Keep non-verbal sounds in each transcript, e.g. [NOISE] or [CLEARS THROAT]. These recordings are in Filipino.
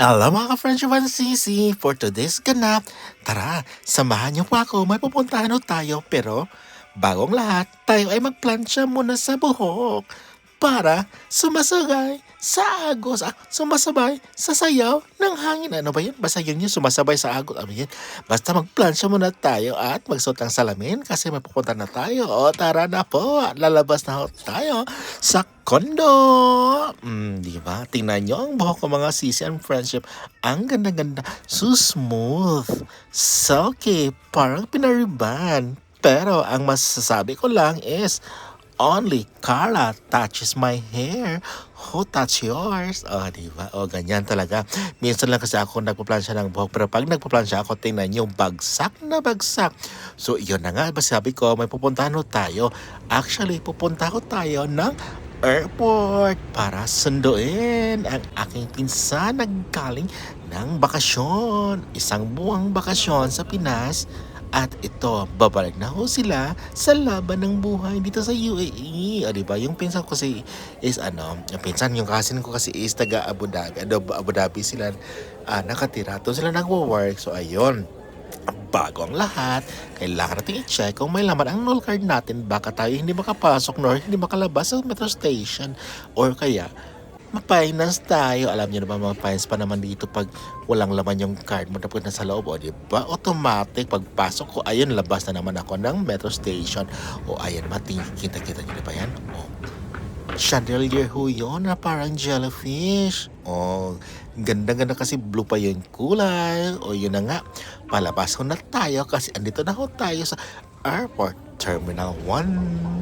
Alam mga ka-French Van Sisi, for today's ganap, tara, samahan niyo po ako, may pupuntahan tayo, pero bagong lahat, tayo ay magplansya muna sa buhok para sumasagay sa agos, ah, sumasabay sa sayaw ng hangin. Ano ba yun? Basta yun yun, sumasabay sa agos. Ano yun? Basta magplansya muna tayo at magsuot ng salamin kasi may pupunta na tayo. O tara na po, lalabas na tayo sa kondo. Mm, di ba? Tingnan nyo ang buhok ko mga sisi and friendship. Ang ganda-ganda. So smooth. Silky. Parang pinariban. Pero ang masasabi ko lang is only Carla touches my hair. Who touch yours? O, oh, di ba? O, ganyan talaga. Minsan lang kasi ako nagpaplansya ng buhok. Pero pag nagpaplansya ako, tingnan nyo, bagsak na bagsak. So, yun na nga. Ba sabi ko, may pupuntahan tayo. Actually, pupunta ho tayo ng airport para sunduin ang aking pinsan naggaling ng bakasyon. Isang buwang bakasyon sa Pinas. At ito, babalik na ho sila sa laban ng buhay dito sa UAE. O, diba? Yung pinsan ko kasi is ano, yung pinsan, yung cousin ko kasi is taga Abu Dhabi. Ano, Abu Dhabi sila ah, nakatira. Doon sila nagwo-work. So, ayun bago ang lahat, kailangan natin i-check kung may laman ang null card natin. Baka tayo hindi makapasok nor hindi makalabas sa metro station. Or kaya, ma-finance tayo. Alam niyo naman, ma-finance pa naman dito pag walang laman yung card mo tapos nasa loob. O, di ba? Automatic, pagpasok ko, ayun, labas na naman ako ng metro station. O, ayun, mating, kita-kita niyo na ba yan? O, chandelier ho yun na parang jellyfish. O, ganda-ganda kasi blue pa yung kulay. O, yun na nga, palabas ko na tayo kasi andito na ho tayo sa Airport Terminal 1.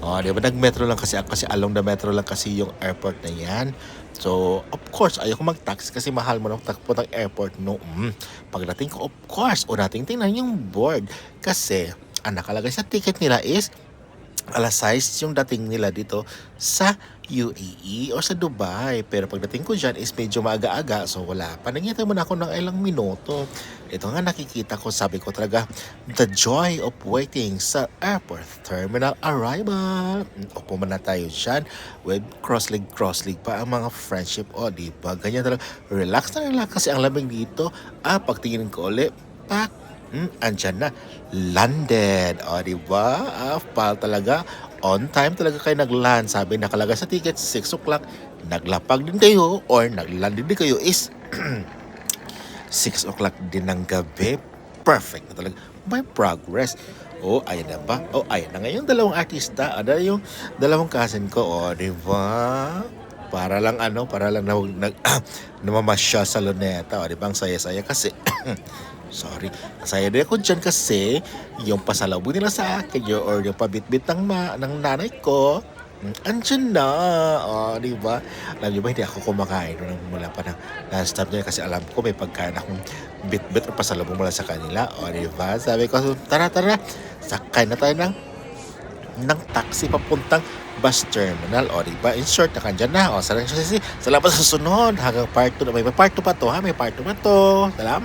Oh, di ba nag-metro lang kasi ako kasi along the metro lang kasi yung airport na yan. So, of course, ayoko mag-taxi kasi mahal mo na takpo ng airport. No, mm. Pagdating ko, of course, o nating tingnan yung board. Kasi, ang nakalagay sa ticket nila is alas 6 yung dating nila dito sa UAE or sa Dubai. Pero pagdating ko dyan is medyo maaga-aga. So wala pa. Nangyatay mo na ako ng ilang minuto. Ito nga nakikita ko. Sabi ko talaga, the joy of waiting sa airport terminal arrival. Upo muna tayo dyan with cross-leg, cross-leg pa ang mga friendship. O, di ba? Ganyan talaga. Relax na relax kasi ang lamig dito. Ah, pagtingin ko ulit, pak, Hmm, andyan na. Landed. O, di ba? Ah, pal talaga. On time talaga kayo nag-land. Sabi nakalagay sa ticket, 6 o'clock. Naglapag din kayo or nag-land din kayo is [CLEARS THROAT] 6 o'clock din ng gabi. Perfect na talaga. May progress. Oh, ayan na ba? Oh, ayan na ngayon dalawang artista. Ada yung dalawang cousin ko. Oh, di ba? Para lang ano, para lang na, nag, [CLEARS THROAT] namamasya sa luneta. O, di ba? Ang saya-saya kasi [CLEARS THROAT] Sorry. Saya din ako dyan kasi yung pasalabo nila sa akin yung, or yung pabitbit ng, ma, ng nanay ko, andyan na. O, oh, di ba? Alam niyo ba, hindi ako kumakain nung mula pa ng non-stop niya kasi alam ko may pagkain akong bit-bit o pasalabo mula sa kanila. O, di ba? Sabi ko, tara, tara, sakay na tayo ng ng taxi papuntang bus terminal. O, di ba? In short, nakandyan na. O, salamat sa susunod. Hanggang part 2 na. May part 2 pa to, ha? May part 2 pa to. Salamat.